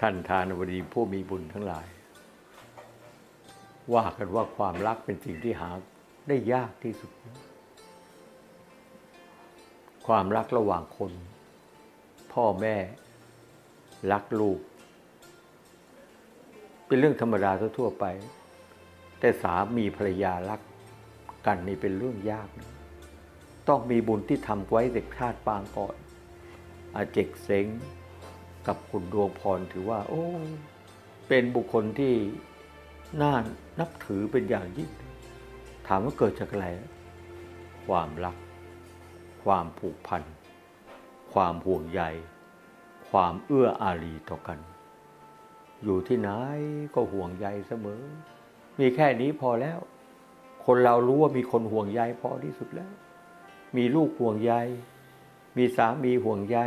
ท่านทานบดีผู้มีบุญทั้งหลาย ว่ากันว่าความรักเป็นสิ่งที่หาได้ยากที่สุด ความรักระหว่างคน พ่อแม่ รักลูก เป็นเรื่องธรรมดาทั่วไป แต่สามีภรรยารักกันนี่เป็นเรื่องยากนะต้องมีบุญที่ทำไว้เด็กชาติปางก่อนอาเจกเสง กับคุณดวงพรถือว่า โอ้ เป็นบุคคลที่น่านับถือเป็นอย่างยิ่ง ถามว่าเกิดจากอะไร ความรัก ความผูกพัน ความห่วงใย ความเอื้ออารีต่อกัน อยู่ที่ไหนก็ห่วงใยเสมอ มีแค่นี้พอแล้ว คนเรารู้ว่ามีคนห่วงใยพอที่สุดแล้ว มีลูกห่วงใย มีสามีห่วงใย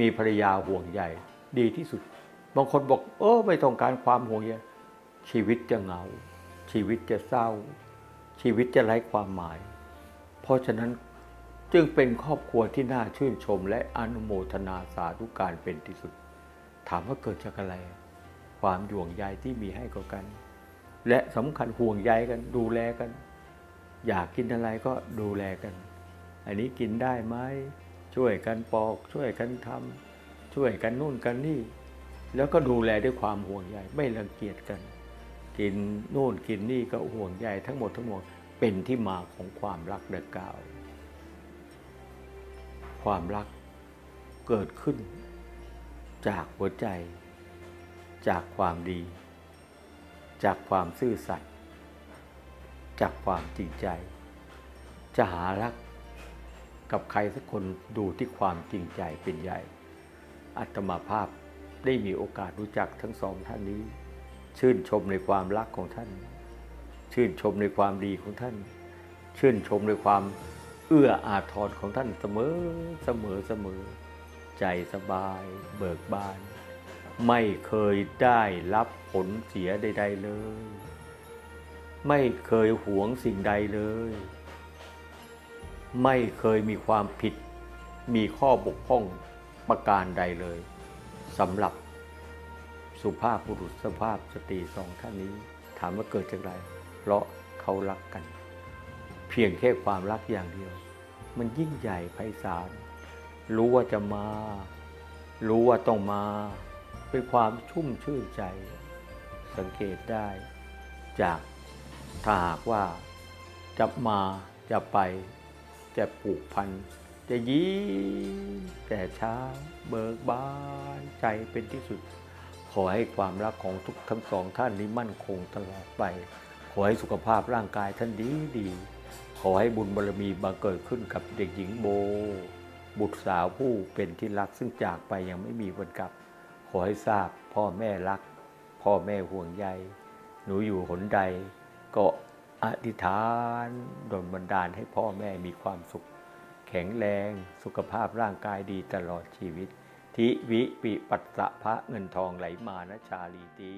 มีภรรยาห่วงใยดีที่สุด บางคนบอกเออไม่ต้องการความห่วงใยชีวิตจะเหงา ชีวิตจะเศร้า ชีวิตจะไร้ความหมาย เพราะฉะนั้นจึงเป็นครอบครัวที่น่าชื่นชมและอนุโมทนาสาธุการเป็นที่สุด ถามว่าเกิดจากอะไร ความห่วงใยที่มีให้กับกันและสำคัญห่วงใยกันดูแลกัน อยากกินอะไรก็ดูแลกัน อันนี้กินได้ไหม ช่วยกันปอก ช่วยกันทำช่วยกันนู่นกันนี่ แล้วก็ดูแลด้วยความห่วงใยไม่รังเกียจกัน กินนู่นกินนี่ก็ห่วงใยทั้งหมดทั้งมวลเป็นที่มาของความรักเดังกล่าว ความรักเกิดขึ้น จากหัวใจ จากความดี จากความซื่อสัตย์จากความจริงใจ จะหารัก กับใครสักคนดูที่ความจริงใจเป็นใหญ่ อัตมาภาพได้มีโอกาสรู้จักทั้งสองท่านนี้ ชื่นชมในความรักของท่าน ชื่นชมในความดีของท่าน ชื่นชมในความเอื้ออาทรของท่านเสมอเสมอเสมอ ใจสบาย เบิกบาน ไม่เคยได้รับผลเสียใด ๆเลย ไม่เคยหวงสิ่งใดเลย ไม่เคยมีความผิด มีข้อบกพร่องประการใดเลยสำหรับสุภาพบุรุษสภาพสตรีสองท่านนี้ ถามว่าเกิดจากอะไร เพราะเขารักกัน เพียงแค่ความรักอย่างเดียว มันยิ่งใหญ่ไพศาลรู้ว่าจะมา รู้ว่าต้องมา เป็นความชุ่มชื่นใจ สังเกตได้ จากถ้าหากว่าจะมาจะไป จะผูกพัน จะยิ้มแต่เช้าเบิกบานใจเป็นที่สุด ขอให้ความรักของทุกทั้งสองท่านนี้มั่นคงตลอดไป ขอให้สุขภาพร่างกายท่านดีดี ขอให้บุญบารมีบังเกิดขึ้นกับเด็กหญิงโบ บุตรสาวผู้เป็นที่รักซึ่งจากไปยังไม่มีวันกลับ ขอให้ทราบพ่อแม่รัก พ่อแม่ห่วงใยหนูอยู่หนใดก็ อธิษฐานดลบันดาลให้พ่อแม่มีความสุข แข็งแรงสุขภาพร่างกายดีตลอดชีวิต ทิวิปิปัสสะพระเงินทองไหลมานะชาลีตี